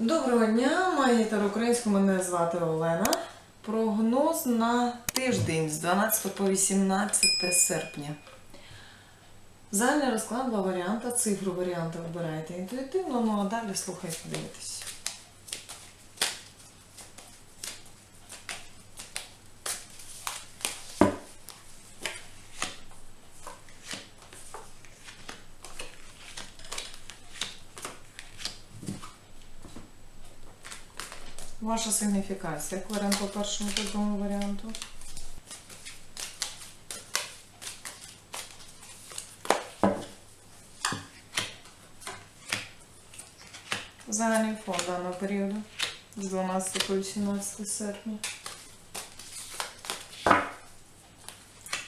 Доброго дня, магітер українську, мене звати Олена. Прогноз на тиждень з 12 по 18 серпня. Загальний розклад два варіанти. Цифру варіанти вибираєте інтуїтивно, ну а далі слухайте, дивитесь. Ваша сигніфікація. Як по першому та другому варіанту. Загальний фон даного періоду з 12 по 18 серпня.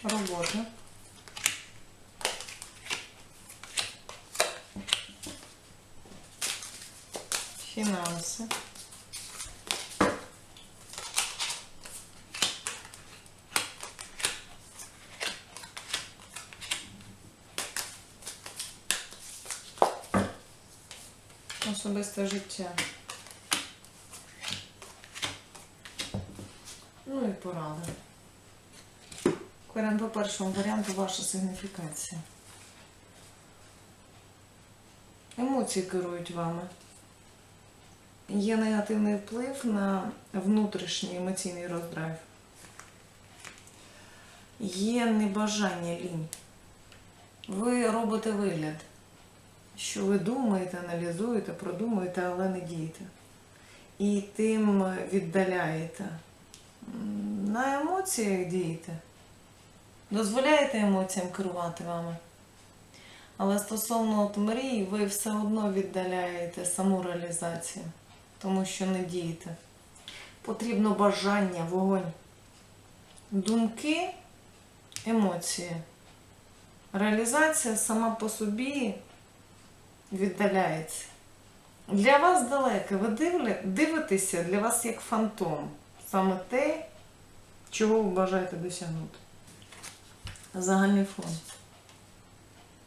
Робота. Фінанси. Особисте життя. Ну і поради. Варіант по першому варіанту ваша сигніфікація. Емоції керують вами. Є негативний вплив на внутрішній емоційний роздрайв. Є небажання лінь. Ви робите вигляд що ви думаєте, аналізуєте, продумуєте, але не дієте. І тим віддаляєте. На емоціях дієте. Дозволяєте емоціям керувати вами. Але стосовно от мрій, ви все одно віддаляєте саму реалізацію, тому що не дієте. Потрібно бажання, вогонь. Думки, емоції. Реалізація сама по собі віддаляється. Для вас далеке. Ви дивитеся для вас як фантом. Саме те, чого ви бажаєте досягнути. Загальний фон.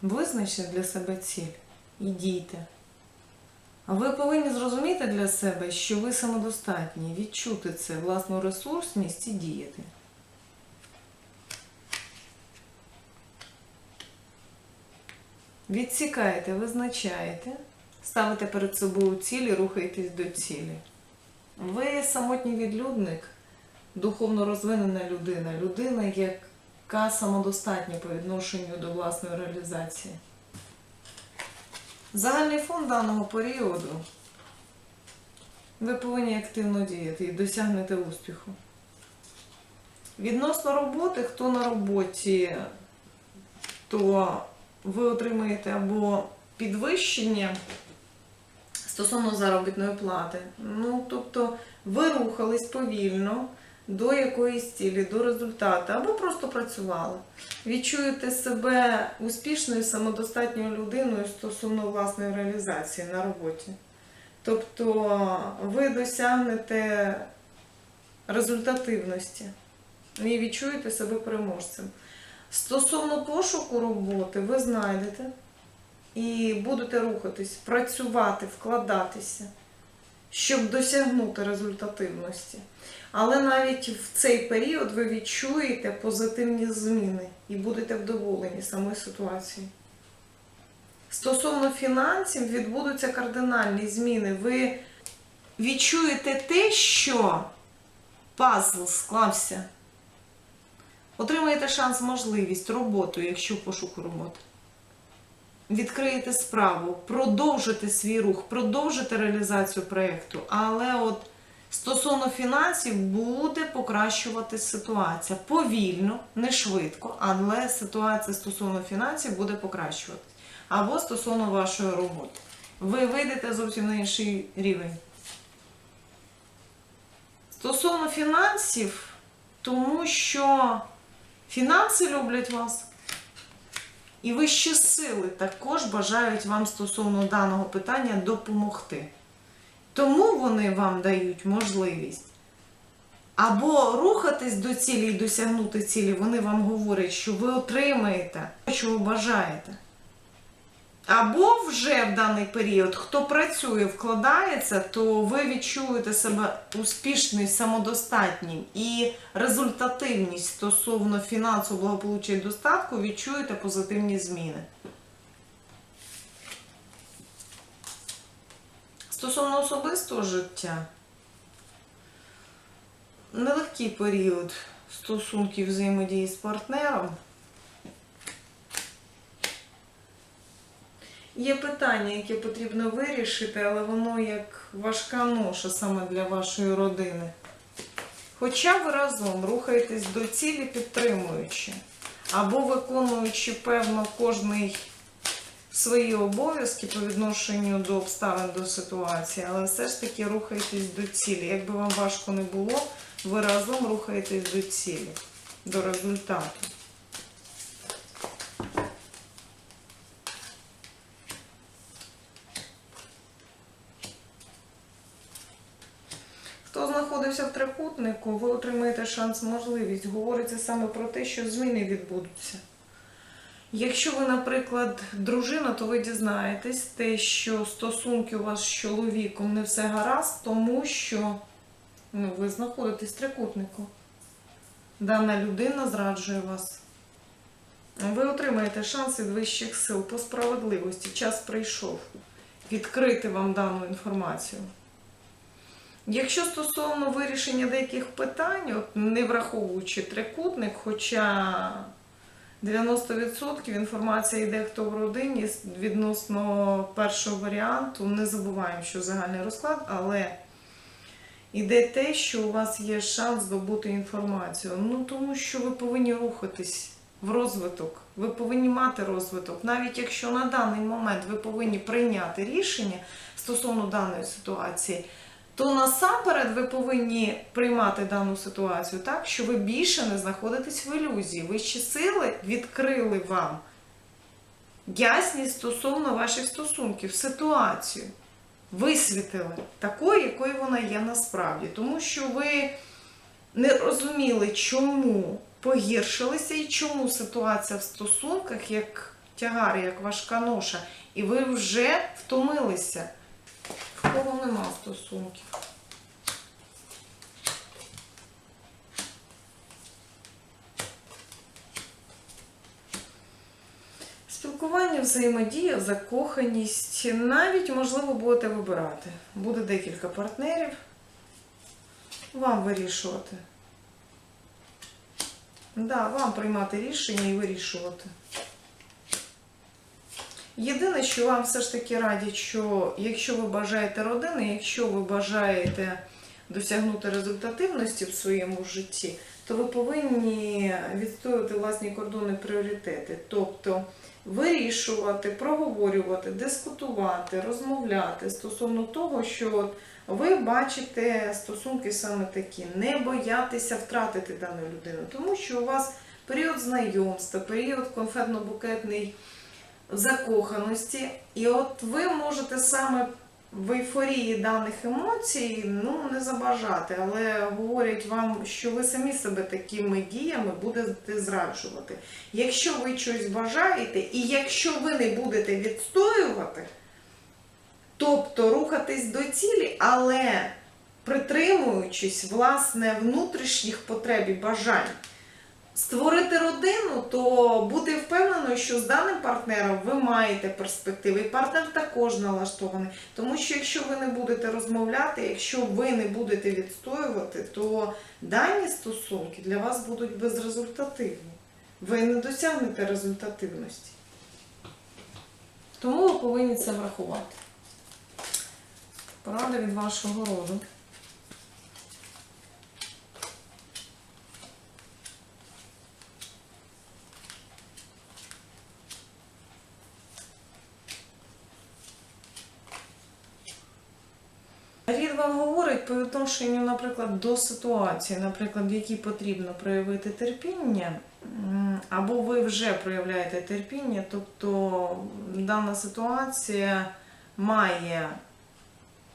Визначте для себе ціль і дійте. Ви повинні зрозуміти для себе, що ви самодостатні, відчути це, власну ресурсність і діяти. Відсікаєте, визначаєте, ставите перед собою цілі, рухаєтесь до цілі. Ви самотній відлюдник, духовно розвинена людина, людина, яка самодостатня по відношенню до власної реалізації. Загальний фон даного періоду ви повинні активно діяти і досягнете успіху. Відносно роботи, хто на роботі, то ви отримаєте або підвищення стосовно заробітної плати. Ну, тобто ви рухались повільно до якоїсь цілі, до результату, або просто працювали. Відчуєте себе успішною, самодостатньою людиною стосовно власної реалізації на роботі. Тобто ви досягнете результативності і відчуєте себе переможцем. Стосовно пошуку роботи, ви знайдете і будете рухатись, працювати, вкладатися, щоб досягнути результативності. Але навіть в цей період ви відчуєте позитивні зміни і будете вдоволені самою ситуацією. Стосовно фінансів відбудуться кардинальні зміни. Ви відчуєте те, що пазл склався. Отримаєте шанс, можливість, роботу, якщо пошуку роботи. Відкриєте справу, продовжите свій рух, продовжите реалізацію проєкту, але от стосовно фінансів буде покращувати ситуація. Повільно, не швидко, але ситуація стосовно фінансів буде покращуватись. Або стосовно вашої роботи. Ви вийдете зовсім на інший рівень. Стосовно фінансів, тому що Фінанси люблять вас. І вищі сили також бажають вам стосовно даного питання допомогти. Тому вони вам дають можливість або рухатись до цілі і досягнути цілі, вони вам говорять, що ви отримаєте, що ви бажаєте. Або вже в даний період, хто працює, вкладається, то ви відчуєте себе успішним, самодостатнім і результативність стосовно фінансового благополуччя і достатку відчуєте позитивні зміни. Стосовно особистого життя, нелегкий період стосунків взаємодії з партнером. Є питання, яке потрібно вирішити, але воно як важка ноша саме для вашої родини. Хоча ви разом рухаєтесь до цілі підтримуючи, або виконуючи певно кожний свої обов'язки по відношенню до обставин до ситуації, але все ж таки рухаєтесь до цілі. Як би вам важко не було, ви разом рухаєтесь до цілі, до результату. Хто трикутнику, ви отримаєте шанс, можливість. Говориться саме про те, що зміни відбудуться. Якщо ви, наприклад, дружина, то ви дізнаєтесь те, що стосунки у вас з чоловіком не все гаразд, тому що ну, ви знаходитесь в трикутнику. Дана людина зраджує вас. Ви отримаєте шанс від вищих сил по справедливості. Час прийшов відкрити вам дану інформацію. Якщо стосовно вирішення деяких питань, от не враховуючи трикутник, хоча 90% інформація йде хто в родині відносно першого варіанту, не забуваємо, що загальний розклад, але йде те, що у вас є шанс здобути інформацію. Ну тому що ви повинні рухатись в розвиток, ви повинні мати розвиток. Навіть якщо на даний момент ви повинні прийняти рішення стосовно даної ситуації то насамперед ви повинні приймати дану ситуацію так, що ви більше не знаходитесь в ілюзії. Вищі сили відкрили вам ясність стосовно ваших стосунків, ситуацію. Висвітили такою, якою вона є насправді. Тому що ви не розуміли, чому погіршилися і чому ситуація в стосунках як тягар, як важка ноша, і ви вже втомилися. В кого нема стосунків. Спілкування, взаємодія, закоханість. Навіть, можливо, будете вибирати. Буде декілька партнерів. Вам вирішувати. Да, вам приймати рішення і вирішувати. Єдине, що вам все ж таки радять, що якщо ви бажаєте родини, якщо ви бажаєте досягнути результативності в своєму житті, то ви повинні відстоювати власні кордони пріоритети. Тобто вирішувати, проговорювати, дискутувати, розмовляти стосовно того, що ви бачите стосунки саме такі, не боятися втратити дану людину, тому що у вас період знайомства, період конфетно-букетний закоханості, і от ви можете саме в ейфорії даних емоцій ну, не забажати, але говорять вам, що ви самі себе такими діями будете зраджувати. Якщо ви щось бажаєте, і якщо ви не будете відстоювати, тобто рухатись до цілі, але притримуючись власне внутрішніх потреб і бажань, створити родину, то бути впевненою, що з даним партнером ви маєте перспективи. І партнер також налаштований. Тому що якщо ви не будете розмовляти, якщо ви не будете відстоювати, то дані стосунки для вас будуть безрезультативні. Ви не досягнете результативності. Тому ви повинні це врахувати. Порада від вашого роду. Рід вам говорить по відношенню, наприклад, до ситуації, наприклад, в якій потрібно проявити терпіння, або ви вже проявляєте терпіння, тобто дана ситуація має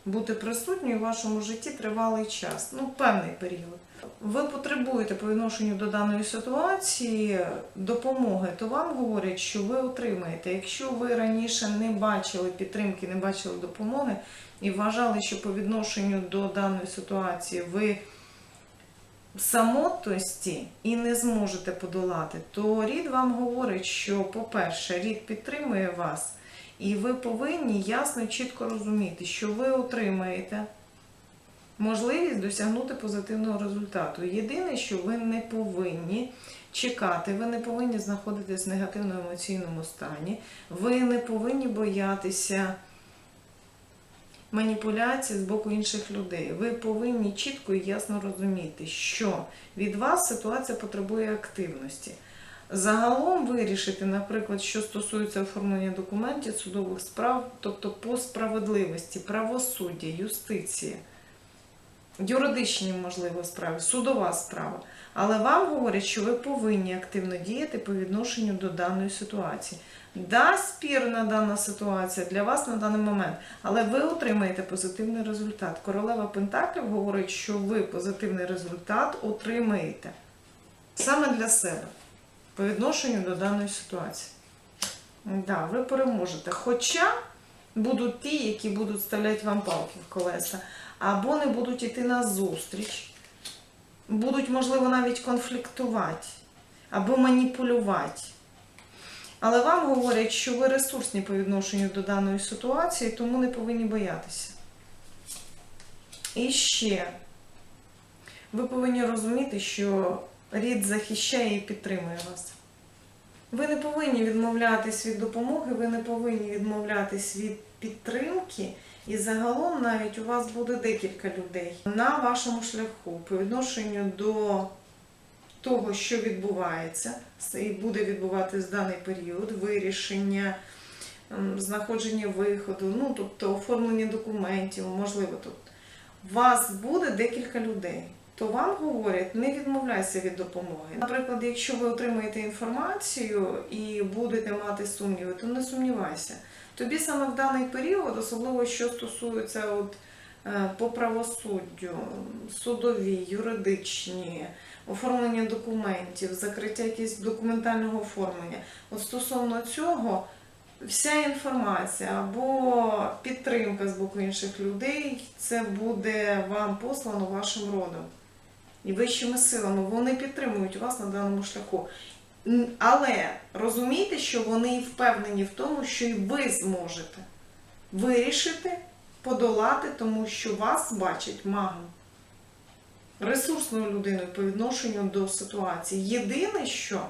бути присутньою в вашому житті тривалий час, ну, певний період. Ви потребуєте по відношенню до даної ситуації допомоги, то вам говорять, що ви отримаєте. Якщо ви раніше не бачили підтримки, не бачили допомоги і вважали, що по відношенню до даної ситуації ви самотності і не зможете подолати, то рід вам говорить, що, по-перше, рід підтримує вас, і ви повинні ясно чітко розуміти, що ви отримаєте можливість досягнути позитивного результату. Єдине, що ви не повинні чекати, ви не повинні знаходитись в негативному емоційному стані, ви не повинні боятися маніпуляцій з боку інших людей. Ви повинні чітко і ясно розуміти, що від вас ситуація потребує активності. Загалом вирішити, наприклад, що стосується оформлення документів, судових справ, тобто по справедливості, правосуддя, юстиція, юридичні, можливо, справи, судова справа. Але вам говорять, що ви повинні активно діяти по відношенню до даної ситуації. Да, спірна дана ситуація для вас на даний момент, але ви отримаєте позитивний результат. Королева Пентаклів говорить, що ви позитивний результат отримаєте саме для себе по відношенню до даної ситуації. Да, ви переможете. Хоча будуть ті, які будуть вставляти вам палки в колеса, або не будуть йти на зустріч, будуть, можливо, навіть конфліктувати, або маніпулювати. Але вам говорять, що ви ресурсні по відношенню до даної ситуації, тому не повинні боятися. І ще ви повинні розуміти, що рід захищає і підтримує вас. Ви не повинні відмовлятись від допомоги, ви не повинні відмовлятись від підтримки. І загалом навіть у вас буде декілька людей на вашому шляху по відношенню до того, що відбувається, і буде відбуватись в даний період, вирішення, знаходження виходу, ну тобто оформлення документів, можливо, тут. У вас буде декілька людей. То вам говорять, не відмовляйся від допомоги. Наприклад, якщо ви отримаєте інформацію і будете мати сумніви, то не сумнівайся. Тобі саме в даний період, особливо що стосується от, е, по правосуддю, судові, юридичні, оформлення документів, закриття якогось документального оформлення. От стосовно цього, вся інформація або підтримка з боку інших людей, це буде вам послано вашим родом і вищими силами. Вони підтримують вас на даному шляху. Але розумійте, що вони впевнені в тому, що і ви зможете вирішити, подолати, тому що вас бачать магом, ресурсною людиною по відношенню до ситуації. Єдине, що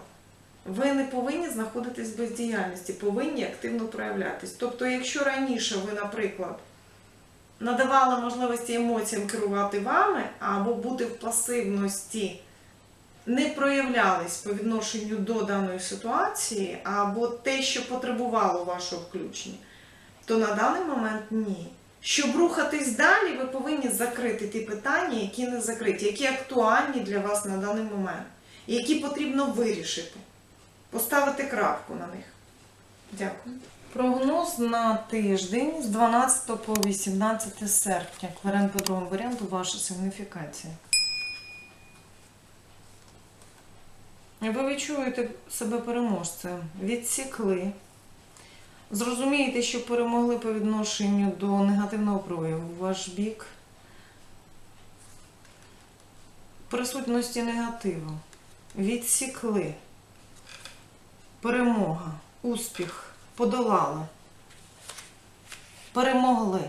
ви не повинні знаходитись в бездіяльності, повинні активно проявлятись. Тобто, якщо раніше ви, наприклад, надавали можливості емоціям керувати вами або бути в пасивності, не проявлялись по відношенню до даної ситуації, або те, що потребувало вашого включення, то на даний момент ні. Щоб рухатись далі, ви повинні закрити ті питання, які не закриті, які актуальні для вас на даний момент, які потрібно вирішити, поставити крапку на них. Дякую. Прогноз на тиждень з 12 по 18 серпня. Кварен по другому варіанту ваша сигніфікація. Ви відчуєте себе переможцем, відсікли. Зрозумієте, що перемогли по відношенню до негативного прояву в ваш бік. Присутності негативу. Відсікли. Перемога, успіх подолали, перемогли.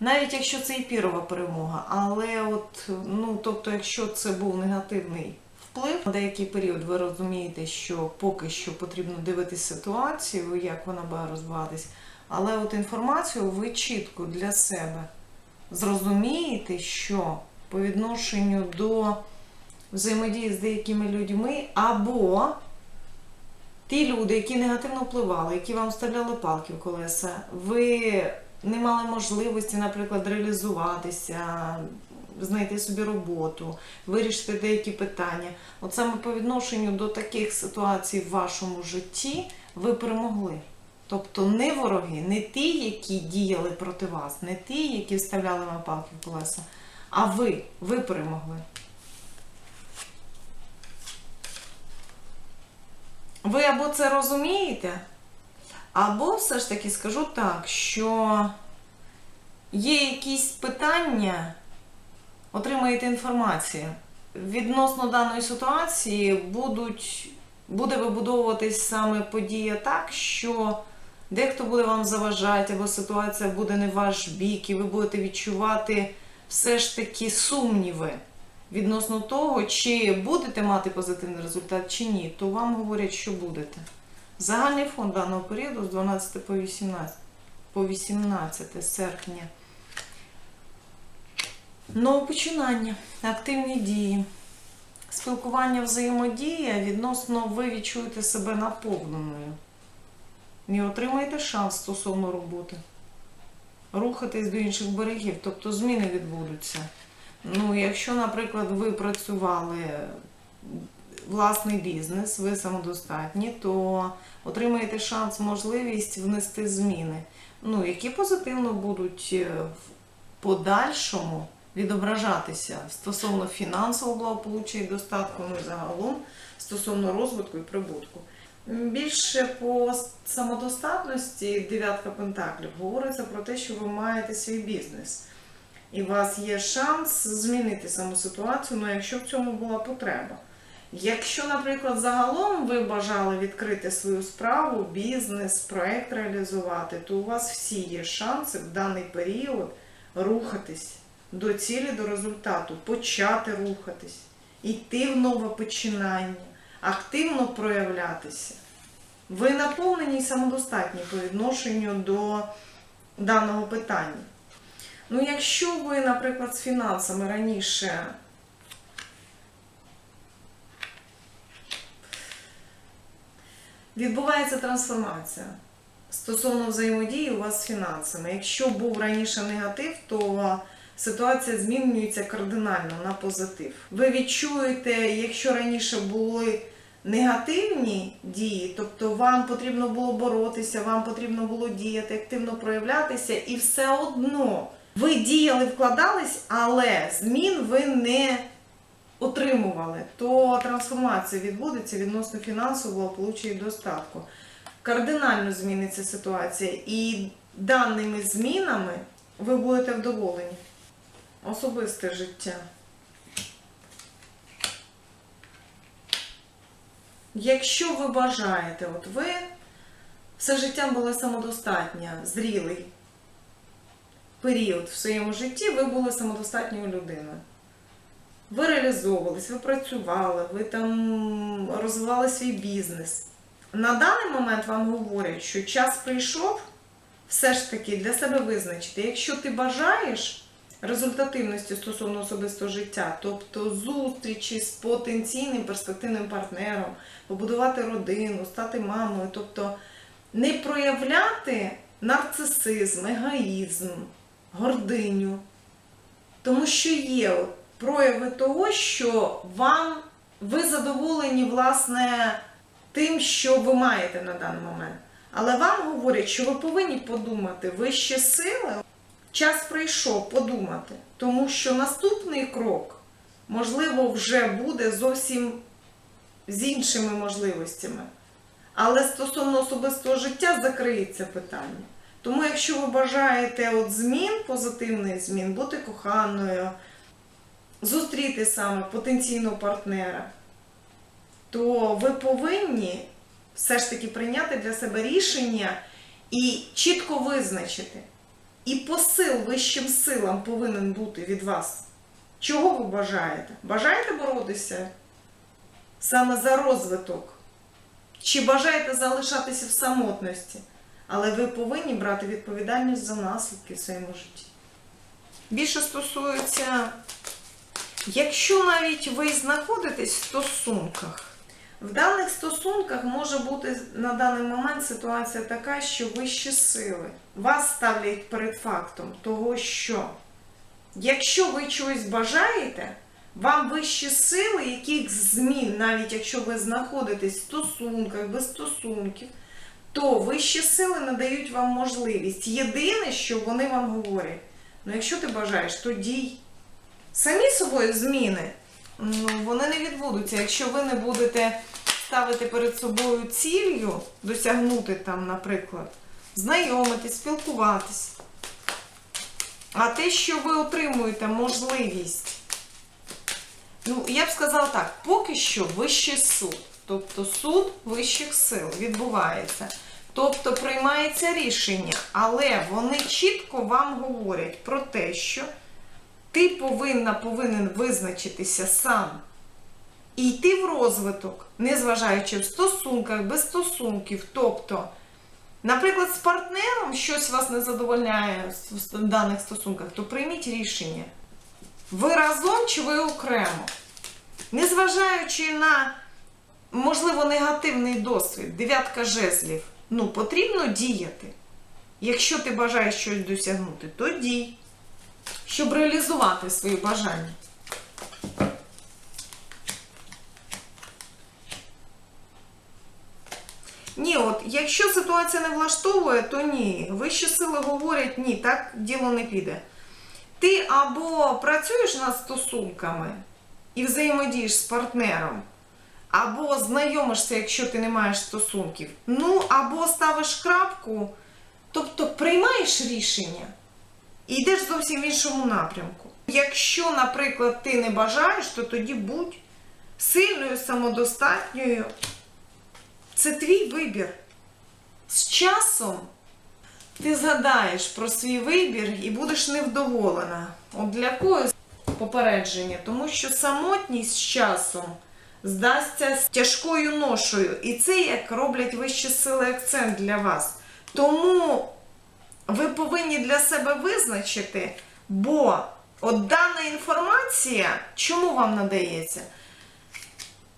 Навіть якщо це і пірова перемога, але от, ну, тобто, якщо це був негативний вплив, на деякий період ви розумієте, що поки що потрібно дивитися ситуацію, як вона буде розвиватись, але от інформацію ви чітко для себе зрозумієте, що по відношенню до взаємодії з деякими людьми або ті люди, які негативно впливали, які вам вставляли палки в колеса, ви не мали можливості, наприклад, реалізуватися, знайти собі роботу, вирішити деякі питання. От саме по відношенню до таких ситуацій в вашому житті ви перемогли. Тобто не вороги, не ті, які діяли проти вас, не ті, які вставляли вам палки в колеса, а ви, ви перемогли. Ви або це розумієте, або все ж таки скажу так, що є якісь питання, отримаєте інформацію. Відносно даної ситуації будуть, буде вибудовуватись саме подія так, що дехто буде вам заважати, або ситуація буде не ваш бік, і ви будете відчувати все ж таки сумніви відносно того, чи будете мати позитивний результат, чи ні, то вам говорять, що будете. Загальний фон даного періоду з 12 по 18, по 18 серпня. Нове починання, активні дії, спілкування, взаємодія відносно ви відчуєте себе наповненою. І отримаєте шанс стосовно роботи. Рухатись до інших берегів, тобто зміни відбудуться. Ну, якщо, наприклад, ви працювали власний бізнес, ви самодостатні, то отримаєте шанс, можливість внести зміни, ну, які позитивно будуть е, в подальшому відображатися стосовно фінансового благополуччя і достатку, ну і загалом стосовно розвитку і прибутку. Більше по самодостатності дев'ятка пентаклів говориться про те, що ви маєте свій бізнес. І у вас є шанс змінити саму ситуацію, ну якщо в цьому була потреба. Якщо, наприклад, загалом ви бажали відкрити свою справу, бізнес, проект реалізувати, то у вас всі є шанси в даний період рухатись до цілі, до результату, почати рухатись, йти в нове починання, активно проявлятися. Ви наповнені і самодостатні по відношенню до даного питання. Ну, якщо ви, наприклад, з фінансами раніше відбувається трансформація стосовно взаємодії у вас з фінансами. Якщо був раніше негатив, то ситуація змінюється кардинально на позитив. Ви відчуєте, якщо раніше були негативні дії, тобто вам потрібно було боротися, вам потрібно було діяти, активно проявлятися, і все одно ви діяли, вкладались, але змін ви не отримували, то трансформація відбудеться відносно фінансового благополуччя і достатку. Кардинально зміниться ситуація, і даними змінами ви будете вдоволені. Особисте життя. Якщо ви бажаєте, от ви все життя були самодостатня, зрілий період в своєму житті, ви були самодостатньою людиною. Ви реалізовувались, ви працювали, ви там розвивали свій бізнес. На даний момент вам говорять, що час прийшов все ж таки для себе визначити. Якщо ти бажаєш результативності стосовно особистого життя, тобто зустрічі з потенційним перспективним партнером, побудувати родину, стати мамою, тобто не проявляти нарцисизм, егоїзм, гординю, тому що є прояви того, що вам ви задоволені, власне, тим, що ви маєте на даний момент. Але вам говорять, що ви повинні подумати вище сили. Час прийшов подумати, тому що наступний крок, можливо, вже буде зовсім з іншими можливостями. Але стосовно особистого життя закриється питання. Тому, якщо ви бажаєте от змін, позитивних змін, бути коханою, зустріти саме потенційного партнера, то ви повинні все ж таки прийняти для себе рішення і чітко визначити. І посил вищим силам повинен бути від вас. Чого ви бажаєте? Бажаєте боротися саме за розвиток? Чи бажаєте залишатися в самотності? Але ви повинні брати відповідальність за наслідки в своєму житті. Більше стосується, якщо навіть ви знаходитесь в стосунках, в даних стосунках може бути на даний момент ситуація така, що вищі сили вас ставлять перед фактом того, що якщо ви чогось бажаєте, вам вищі сили, яких змін, навіть якщо ви знаходитесь в стосунках, без стосунків, то вищі сили надають вам можливість. Єдине, що вони вам говорять, ну якщо ти бажаєш, то дій. Самі собою зміни, ну, вони не відбудуться. Якщо ви не будете ставити перед собою ціллю, досягнути там, наприклад, знайомитись, спілкуватись. А те, що ви отримуєте можливість, ну, я б сказала так, поки що вищий суд, тобто суд вищих сил відбувається. Тобто приймається рішення, але вони чітко вам говорять про те, що ти повинна повинен визначитися сам і йти в розвиток, незважаючи в стосунках, без стосунків. Тобто, наприклад, з партнером щось вас не задовольняє в даних стосунках, то прийміть рішення. Ви разом чи ви окремо. Незважаючи на, можливо, негативний досвід, дев'ятка жезлів, ну, потрібно діяти. Якщо ти бажаєш щось досягнути, то дій, щоб реалізувати свої бажання. Ні, от якщо ситуація не влаштовує, то ні. Вищі сили говорять, ні, так діло не піде. Ти або працюєш над стосунками і взаємодієш з партнером, або знайомишся, якщо ти не маєш стосунків. Ну, або ставиш крапку, тобто приймаєш рішення і йдеш зовсім в іншому напрямку. Якщо, наприклад, ти не бажаєш, то тоді будь сильною, самодостатньою. Це твій вибір. З часом ти згадаєш про свій вибір і будеш невдоволена. От для когось попередження, тому що самотність з часом здасться тяжкою ношою. І це як роблять вищі сили акцент для вас. Тому ви повинні для себе визначити, бо от дана інформація, чому вам надається?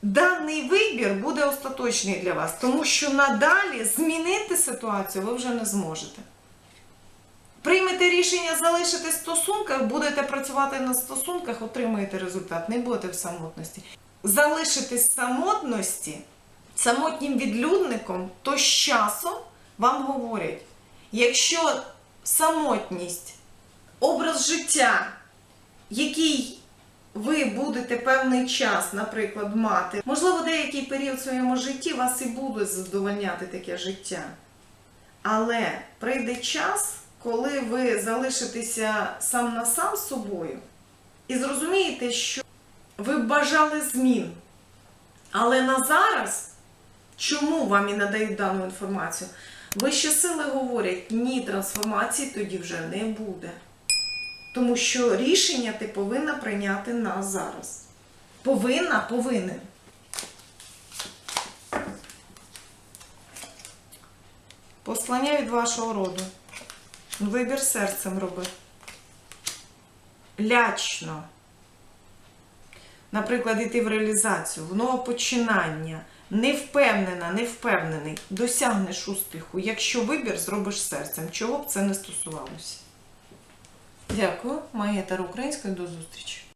Даний вибір буде остаточний для вас, тому що надалі змінити ситуацію ви вже не зможете. Приймете рішення залишитись в стосунках, будете працювати на стосунках, отримаєте результат, не будете в самотності. Залишитись самотності, самотнім відлюдником, то з часом вам говорять, якщо самотність, образ життя, який ви будете певний час, наприклад, мати, можливо, деякий період в своєму житті вас і буде задовольняти таке життя. Але прийде час, коли ви залишитеся сам на сам з собою і зрозумієте, що ви бажали змін. Але на зараз, чому вам і надають дану інформацію? Вищі сили говорять, ні, трансформації тоді вже не буде. Тому що рішення ти повинна прийняти на зараз. Повинна, повинен. Послання від вашого роду. Вибір серцем роби. Лячно. Наприклад, йти в реалізацію, в новопочинання. Не впевнена, не впевнений. Досягнеш успіху, якщо вибір зробиш серцем, чого б це не стосувалося. Дякую, Магія Таро Української. До зустрічі.